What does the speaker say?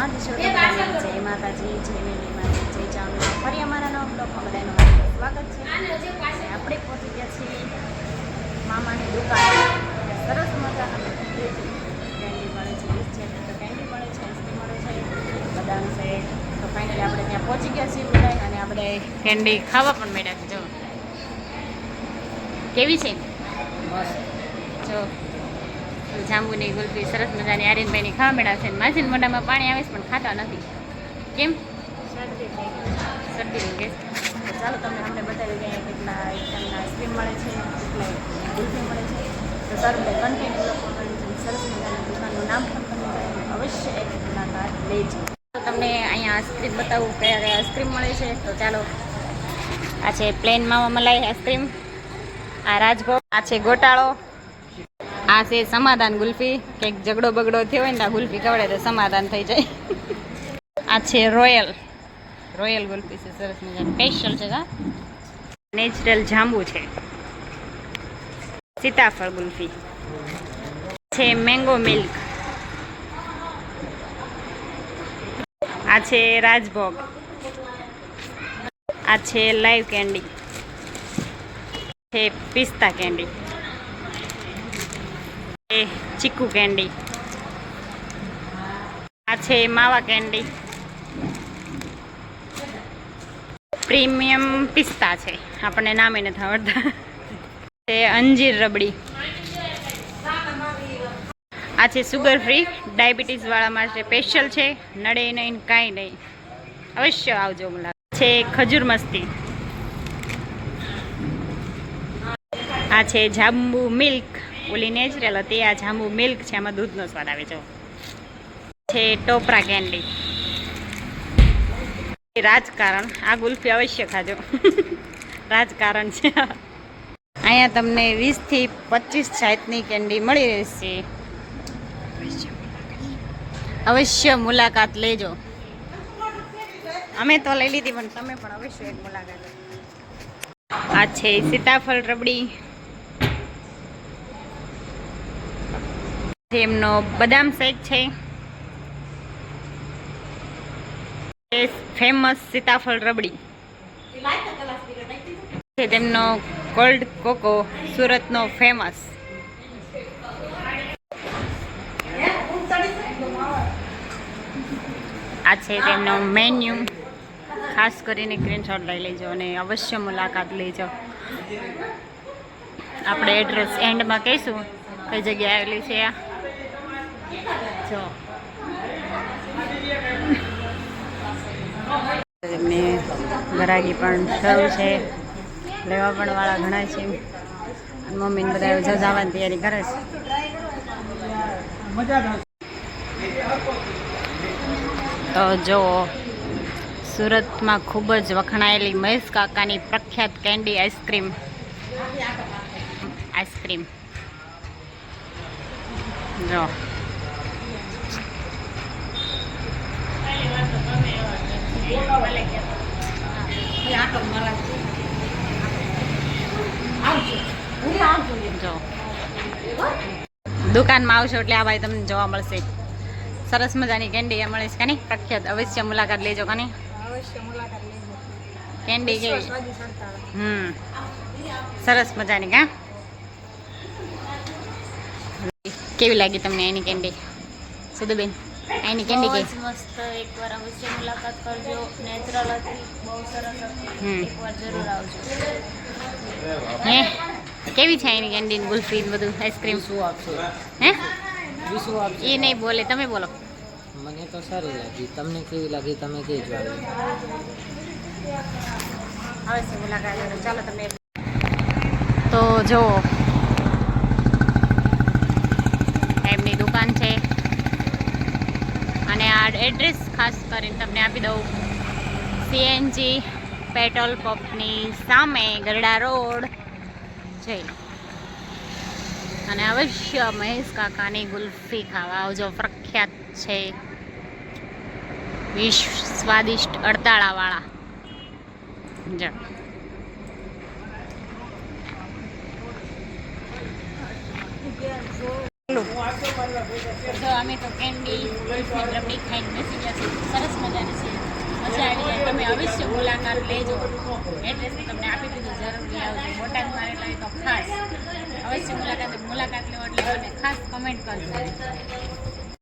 મહાદેશ્વર જય માતાજી જય મેલી માતા જય ચામુંડા ફરી અમારા નવા બ્લોકમાં બધાનું સ્વાગત છે. આપણે પહોંચી ગયા છીએ મામાની દુકાન. સરસ મજાના કેન્ડી મળે છે વીસ છે તો કેન્ડી મળે છે આઈસ્ક્રીમ મળે છે. બદામ છે. તો ફાઇનલી આપણે ત્યાં પહોંચી ગયા છીએ બધા અને આપણે કેન્ડી ખાવા પણ મળ્યા છે જો. કેવી છે? જો. જાંબુની ગુલફી સરસ મજાની આર્યનભાઈની ખાવા મળ્યા છે. માસીન મોઢામાં પાણી આવે છે પણ ખાતા નથી. કેમ? શરદી તો ચાલો તમને અમને બતાવી દઈએ કેટલા આઈટમના આઈસ્ક્રીમ મળે છે કેટલા ગુલફી મળે છે. તો સર મેં કન્ટિન્યુ લોકો સરસ મજાની દુકાનનું નામ પણ તમને અવશ્ય એક મુલાકાત લેજો. તો તમને અહીંયા આઈસ્ક્રીમ બતાવું કયા કયા આઈસ્ક્રીમ મળે છે. તો ચાલો. આ છે પ્લેન માવા મલાઈ આઈસ્ક્રીમ આ રાજભોગ. આ છે ગોટાળો. આ છે સમાધાન ગુલ્ફી. કંઈક ઝઘડો બગડો થયો હોય ને આ ગુલ્ફી ખવડે તો સમાધાન થઈ જાય. આ છે રોયલ. રોયલ ગુલ્ફી છે, સરસ મજાની. સ્પેશિયલ છે હા નેચરલ જાંબુ છે. સીતાફળ ગુલ્ફી. છે મેંગો મિલ્ક આ છે રાજભોગ. આ છે લાઈવ કેન્ડી છે પિસ્તા કેન્ડી ચીકુ કેન્ડી. આ છે માવા કેન્ડી. પ્રીમિયમ પિસ્તા છે. આપણને નામે નથી આવડતા. છે અંજીર રબડી. આ છે સુગર ફ્રી ડાયાબિટીસ વાળા માટે સ્પેશિયલ છે. નડે નહીં, કાંઈ નહીં. અવશ્ય આવજો મુલાકાત. છે ખજૂર મસ્તી. આ છે જાંબુ, મિલ્ક. ઓલી નેચરલ હતી આ જાંબુ મિલ્ક છે, આમાં દૂધનો સ્વાદ આવે છે. છે ટોપરા કેન્ડી રાજકારણ. આ ગુલ્ફી અવશ્ય ખાજો. રાજકારણ છે. અહીંયા તમને વીસથી પચીસ જાતની કેન્ડી મળી રહેશે. અવશ્ય મુલાકાત લેજો. અમે તો લઈ લીધી, પણ તમે પણ અવશ્ય એક મુલાકાત આ છે સીતાફળ રબડી. એમનો બદામ શેક છે. ફેમસ સીતાફળ રબડી. તેમનો કોલ્ડ કોકો સુરતનો ફેમસ આ છે તેમનો મેન્યુ ખાસ કરીને સ્ક્રીનશોટ લઈ લેજો અને અવશ્ય મુલાકાત લેજો. આપણે એડ્રેસ એન્ડમાં કહીશું. કઈ જગ્યાએ આવેલી છે આ? જો. મેં ગરાગી પણ થયું છે. લેવા પણ વાળા ઘણા છે. મમ્મીને બધા જો જવાની તૈયારી કરે છે. તો જો, સુરતમાં ખૂબ જ વખણાયેલી મહેશ કાકાની પ્રખ્યાત કેન્ડી આઈસ્ક્રીમ. આઈસ્ક્રીમ. જો. દુકાનમાં આવશો એટલે આ ભાઈ તમને જોવા મળશે. સરસ મજાની કેન્ડી મળે છે કાની? પ્રખ્યાત. અવશ્ય મુલાકાત લેજો કાની? કેન્ડી કેવી? હમ. સરસ મજાની કા? કેવી લાગી તમને એની કેન્ડી? સુધુબેન? એની કેન્ડી કે મસ્ત એકવાર અવશ્ય મુલાકાત કરજો નેચરલ હતી બહુ સરસ હતી હમ. એકવાર જરૂર આવજો હે કેવી છે એની કેન્ડી ને ગુલ્ફી ને બધું આઈસ્ક્રીમ શું આપશો હે વિશું આપશો એ નહીં બોલે તમે બોલો મને તો સારી લાગી તમને કેવી લાગી તમે કહેજો આવી અવશ્ય મુલાકાત લેજો ચાલો તમને તો જો એમની દુકાન છે આ એડ્રેસ ખાસ કરીને તમને આપી દઉં. સીએનજી પેટ્રોલ પંપની સામે ગરડા રોડ. જઈ અને અવશ્ય મહેશ કાકાની ગુલ્ફી ખાવા આવજો. પ્રખ્યાત છે. વિશ્વ સ્વાદિષ્ટ અડતાળાવાળા. જો તો અમે તો કેન્ડી રબડી ખાઈને બેસી ગયા છીએ. સરસ મજાની છે. મજા આવી જાય. તમે અવશ્ય મુલાકાત લેજો. એડ્રેસ તમને આપી દીધું જરૂરી આવજો બોટાદમાં રહેલા હોય તો ખાસ. અવશ્ય મુલાકાત મુલાકાત લેવા એટલે મને ખાસ કમેન્ટ કરજો.